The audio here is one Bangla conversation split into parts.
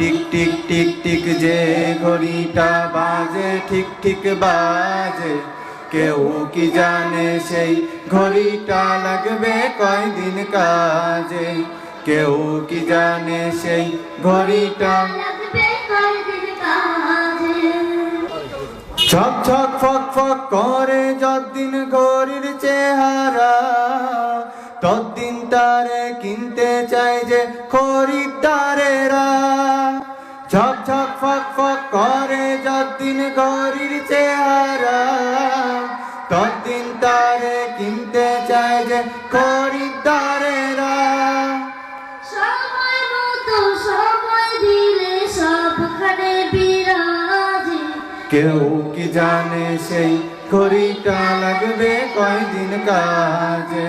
টিক টিক টিক টিক যে ঘড়িটা বাজে ঠিক ঠিক বাজে। কেউ কি জানে সেই ঘড়িটা লাগবে কয়দিন কাজে? কেউ কি জানে সেই ঘড়িটা ছক ছক ফক ফক করে যতদিন ঘড়ির চেহারা। ততদিন তারে কিনতে চাই যে খরিদ্দারেরা। ছক ছক ফক ফক করে যতদিন ঘড়ির চেহারা। ততদিন তারে কিনতে চাই যে খরিদ্দারেরা। সময় মতো সময় দিলে সবখানে বিরাজে। কেউ কি জানে সেই ঘড়িটা লাগবে কয়দিন কাজে?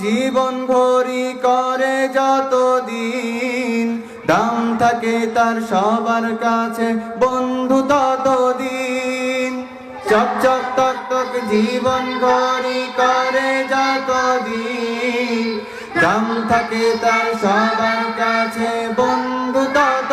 জীবন ঘড়ি করে যত দিন দাম থাকে তার সবার কাছে, বন্ধু তত দিন চক চক তক তক জীবন ঘড়ি করে যত দিন দাম থাকে তার সবার কাছে, বন্ধু তত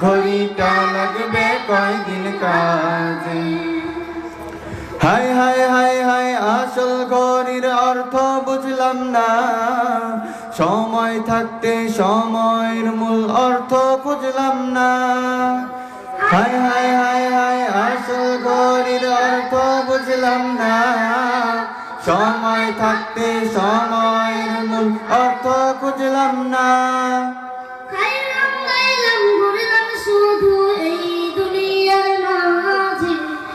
ঘড়িটা লাগবে কয়দিন কাজে? হাই হাই হাই হাই আসল ঘড়ির অর্থ বুঝলাম না। সময় থাকতে সময়ের মূল অর্থ খুঁজলাম না। হাই হাই হাই হাই আসল ঘড়ির অর্থ বুঝলাম না। সময় থাকতে সময়ের মূল অর্থ খুঁজলাম না।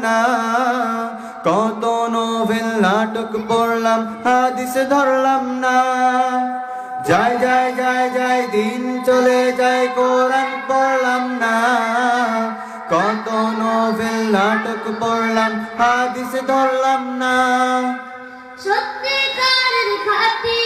না। কত নোভেল নাটক পড়লাম, হাদিস ধরলাম না। যায় যায় যায় যায় দিন চলে যায়, কোরআন পড়লাম না। কত নোভেল নাটক পড়লাম, হাদিস ধরলাম না। সত্যিকারের খাঁটি